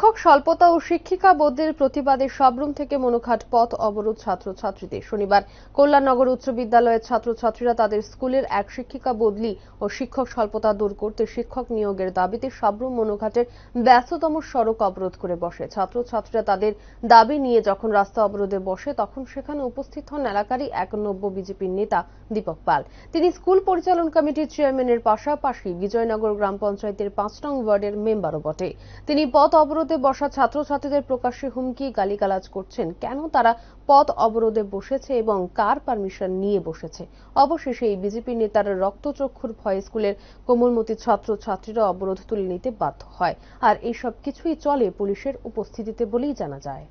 শিক্ষক, স্বল্পতা ও শিক্ষিকা বদলির প্রতিবাদে সাবরুম থেকে মনুঘাট পথ অবরোধ ছাত্রছাত্রীদের। শনিবার কল্যাণনগর উচ্চ বিদ্যালয়ের ছাত্রছাত্রীরা তাদের স্কুলের এক শিক্ষিকা বদলি ও শিক্ষক স্বল্পতা দূর করতে শিক্ষক নিয়োগের দাবিতে সাবরুম মনুঘাটের ব্যস্ততম সড়ক অবরোধ করে বসে। ছাত্রছাত্রীরা তাদের দাবি নিয়ে যখন রাস্তা অবরোধে বসে, তখন সেখানে উপস্থিত হন এলাকারই এক নব্য বিজেপির নেতা দীপক পাল। তিনি স্কুল পরিচালন কমিটির চেয়ারম্যানের পাশাপাশি বিজয়নগর গ্রাম পঞ্চায়েতের পাঁচ নং ওয়ার্ডের মেম্বারও বটে। তিনি পথ অবরোধে বসা ছাত্রছাত্রীদের প্রকাশ্যে হুমকি গালিগালাজ করছেন। কেন তারা পথ অবরোধে বসেছে এবং কার পারমিশন নিয়ে বসেছে? অবশেষে এই বিজেপি নেতার রক্তচক্ষুর ভয়ে স্কুলের কোমলমতি ছাত্রছাত্রীরা অবরোধ তুলে নিতে বাধ্য হয়। আর এইসব কিছুই চলে পুলিশের উপস্থিতিতে বলেই জানা যায়।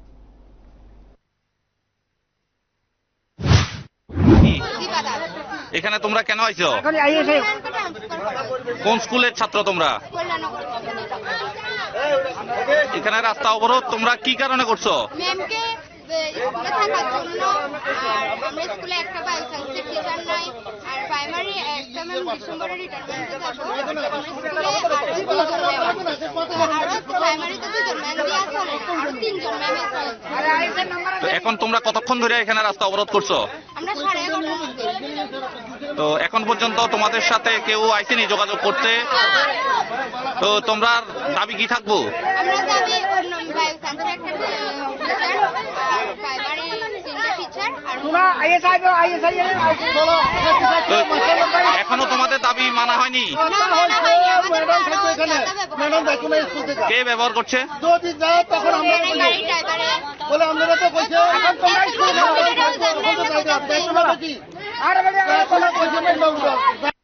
এখানে তোমরা কেন আইছো? কোন স্কুলের ছাত্র তোমরা? এখানে রাস্তা অবরোধ তোমরা কি কারণে করছ? স্কুলে থাকার জন্য আর আমরা স্কুলে একটা বায়োসায়েন্সের টিচার নাই আর প্রাইমারি একটা ম্যাম ডিসেম্বরে রিটায়ারমেন্টে যাব আমরা স্কুলে আরও দুজন ম্যাম আরও প্রাইমারিতে দুজন ম্যাম দিয়ে আছে আরও তিনজন ম্যাম এখন তোমরা কতক্ষণ ধরে এখানে রাস্তা অবরোধ করছ? আমরা সাড়ে এগারোটার মধ্যে। তো এখন পর্যন্ত তোমাদের সাথে কেউ আইসেনি যোগাযোগ করতে তো তোমরা দাবি কি থাকব এখনও তোমাদের দাবি মানা হয়নি মানা। কে ব্যবহার করছে যদি যায় তখন আমরা এই গাড়ি ড্রাইভারে বলে তো কইছে এখন তোমরা স্কুলে আর বলে কোনো কইছে না